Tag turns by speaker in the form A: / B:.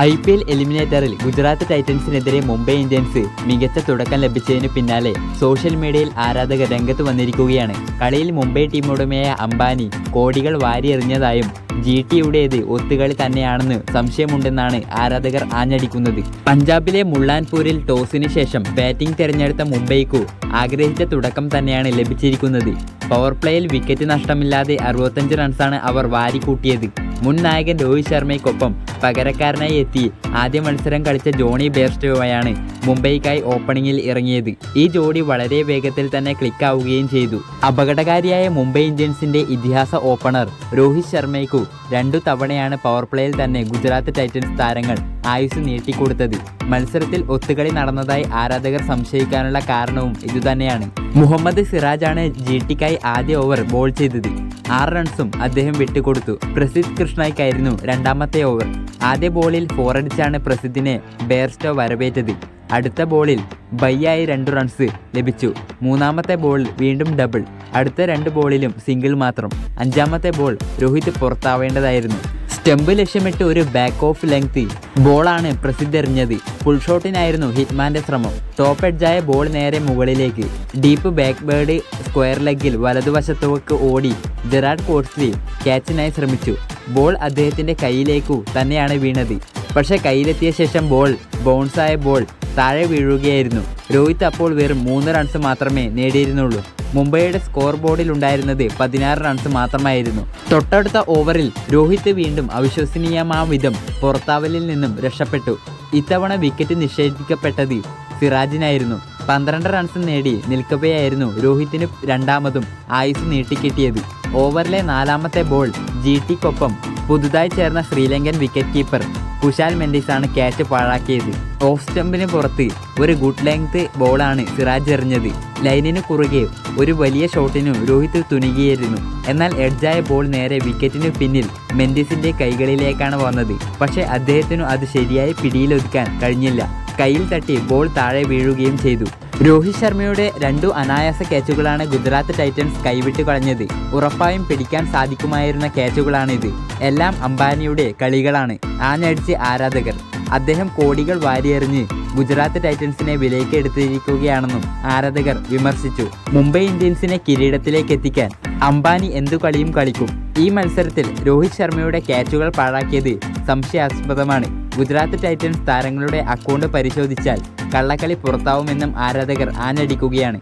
A: I P L എലിമിനേറ്ററിൽ ഗുജറാത്ത് ടൈറ്റൻസിനെതിരെ Mumbai Indians മികച്ച തുടക്കം ലഭിച്ചതിന് പിന്നാലെ സോഷ്യൽ മീഡിയയിൽ ആരാധകർ രംഗത്ത് വന്നിരിക്കുകയാണ്. കളിയിൽ മുംബൈ ടീം ഉടമയായ അംബാനി കോടികൾ വാരിയെറിഞ്ഞതായും ജി ടിയുടേത് ഒത്തുകളി തന്നെയാണെന്ന് സംശയമുണ്ടെന്നാണ് ആരാധകർ ആഞ്ഞടിക്കുന്നത്. പഞ്ചാബിലെ മുള്ളാൻപൂരിൽ ടോസിന് ശേഷം ബാറ്റിംഗ് തിരഞ്ഞെടുത്ത മുംബൈക്കു ആഗ്രഹിച്ച തുടക്കം തന്നെയാണ് ലഭിച്ചിരിക്കുന്നത്. പവർ പ്ലേയിൽ വിക്കറ്റ് നഷ്ടമില്ലാതെ അറുപത്തഞ്ച് റൺസാണ് അവർ വാരിക്കൂട്ടിയത്. മുൻ നായകൻ രോഹിത് ശർമ്മയ്ക്കൊപ്പം പകരക്കാരനായി എത്തി. ആദ്യ മത്സരം കളിച്ച ജോണി ബേർസ്റ്റോയാണ് മുംബൈക്കായി ഓപ്പണിംഗിൽ ഇറങ്ങിയത്. ഈ ജോഡി വളരെ വേഗത്തിൽ തന്നെ ക്ലിക്കാവുകയും ചെയ്തു. അപകടകാരിയായ മുംബൈ ഇന്ത്യൻസിന്റെ ഇതിഹാസ ഓപ്പണർ രോഹിത് ശർമ്മയ്ക്കു രണ്ടു തവണയാണ് പവർ പ്ലേയിൽ തന്നെ ഗുജറാത്ത് ടൈറ്റൻസ് താരങ്ങൾ ആയുസ് നീട്ടിക്കൊടുത്തത്. മത്സരത്തിൽ ഒത്തുകളി നടന്നതായി ആരാധകർ സംശയിക്കാനുള്ള കാരണവും ഇതുതന്നെയാണ്. മുഹമ്മദ് സിറാജാണ് ജി ടിക്കായി ആദ്യ ഓവർ ബോൾ ചെയ്തത്. ആറ് റൺസും അദ്ദേഹം വിട്ടുകൊടുത്തു. പ്രസിദ്ധ് കൃഷ്ണയ്ക്കായിരുന്നു രണ്ടാമത്തെ ഓവർ ആദ്യ ബോളിൽ ഫോറടിച്ചാണ് പ്രസിദ്ധിനെ ബെയർസ്റ്റോ വരവേറ്റത്. അടുത്ത ബോളിൽ ബയ്യായി രണ്ട് റൺസ് ലഭിച്ചു. മൂന്നാമത്തെ ബോളിൽ വീണ്ടും ഡബിൾ അടുത്ത രണ്ട് ബോളിലും സിംഗിൾ മാത്രം. അഞ്ചാമത്തെ ബോൾ രോഹിത് പുറത്താവേണ്ടതായിരുന്നു. സ്റ്റെമ്പ് ലക്ഷ്യമിട്ട് ഒരു ബാക്ക് ഓഫ് ലെങ്ത് ബോളാണ് പ്രസിദ്ധെറിഞ്ഞത് ഫുൾ ഷോട്ടിനായിരുന്നു ഹിറ്റ്മാന്റെ ശ്രമം. ടോപ്പ് എഡ്ജായ ബോൾ നേരെ മുകളിലേക്ക്. ഡീപ്പ് ബാക്ക് ബേർഡ് സ്ക്വയർ ലെഗിൽ വലതുവശത്തേക്ക് ഓടി ജെറാഡ് കോഡ്സ്ലി ക്യാച്ചിനായി ശ്രമിച്ചു. ബോൾ അദ്ദേഹത്തിന്റെ കയ്യിലേക്കു തന്നെയാണ് വീണത്. പക്ഷേ കയ്യിലെത്തിയ ശേഷം ബോൾ ബൗൺസായ ബോൾ താഴെ വീഴുകയായിരുന്നു. രോഹിത് അപ്പോൾ വെറും മൂന്ന് റൺസ് മാത്രമേ നേടിയിരുന്നുള്ളൂ. മുംബൈയുടെ സ്കോർ ബോർഡിൽ ഉണ്ടായിരുന്നത് പതിനാറ് റൺസ് മാത്രമായിരുന്നു. തൊട്ടടുത്ത ഓവറിൽ രോഹിത് വീണ്ടും അവിശ്വസനീയമാ വിധം പുറത്താവലിൽ നിന്നും രക്ഷപ്പെട്ടു. ഇത്തവണ വിക്കറ്റ് നിഷേധിക്കപ്പെട്ടത് സിറാജിനായിരുന്നു. പന്ത്രണ്ട് റൺസ് നേടി നിൽക്കവെയായിരുന്നു രോഹിത്തിന് രണ്ടാമതും ആയുസ് നീട്ടിക്കിട്ടിയത്. ഓവറിലെ നാലാമത്തെ ബോൾ ജി ടിക്കൊപ്പം പുതുതായി ചേർന്ന ശ്രീലങ്കൻ വിക്കറ്റ് കീപ്പർ കുശാൽ മെൻഡിസാണ് ക്യാച്ച് പാഴാക്കിയത്. ഓഫ് സ്റ്റംപിന് പുറത്ത് ഒരു ഗുഡ് ലെങ്ത് ബോളാണ് സിറാജ് എറിഞ്ഞത്. ലൈനിന് കുറുകെ ഒരു വലിയ ഷോട്ടിനു രോഹിത് തുനികിയായിരുന്നു എന്നാൽ എഡ്ജായ ബോൾ നേരെ വിക്കറ്റിനു പിന്നിൽ മെൻഡിസിന്റെ കൈകളിലേക്കാണ് വന്നത്. പക്ഷേ അദ്ദേഹത്തിനു അത് ശരിയായി പിടിയിലൊതുക്കാൻ കഴിഞ്ഞില്ല. കയ്യിൽ തട്ടി ബോൾ താഴെ വീഴുകയും ചെയ്തു. രോഹിത് ശർമ്മയുടെ രണ്ടു അനായാസ ക്യാച്ചുകളാണ് ഗുജറാത്ത് ടൈറ്റൻസ് കൈവിട്ട് കളഞ്ഞത്. ഉറപ്പായും പിടിക്കാൻ സാധിക്കുമായിരുന്ന ക്യാച്ചുകളാണിത് എല്ലാം അംബാനിയുടെ കളികളാണ് ആഞ്ഞടിച്ച് ആരാധകർ. അദ്ദേഹം കോടികൾ വാരിയെറിഞ്ഞ് ഗുജറാത്ത് ടൈറ്റൻസിനെ വിലയ്ക്ക് എടുത്തിരിക്കുകയാണെന്നും ആരാധകർ വിമർശിച്ചു. മുംബൈ ഇന്ത്യൻസിനെ കിരീടത്തിലേക്ക് എത്തിക്കാൻ അംബാനി എന്തു കളിയും കളിക്കും. ഈ മത്സരത്തിൽ രോഹിത് ശർമ്മയുടെ ക്യാച്ചുകൾ പാഴാക്കിയത് സംശയാസ്പദമാണ്. ഗുജറാത്ത് ടൈറ്റൻസ് താരങ്ങളുടെ അക്കൗണ്ട് പരിശോധിച്ചാൽ കള്ളക്കളി പുറത്താവുമെന്നും ആരാധകർ ആഞ്ഞടിക്കുകയാണ്.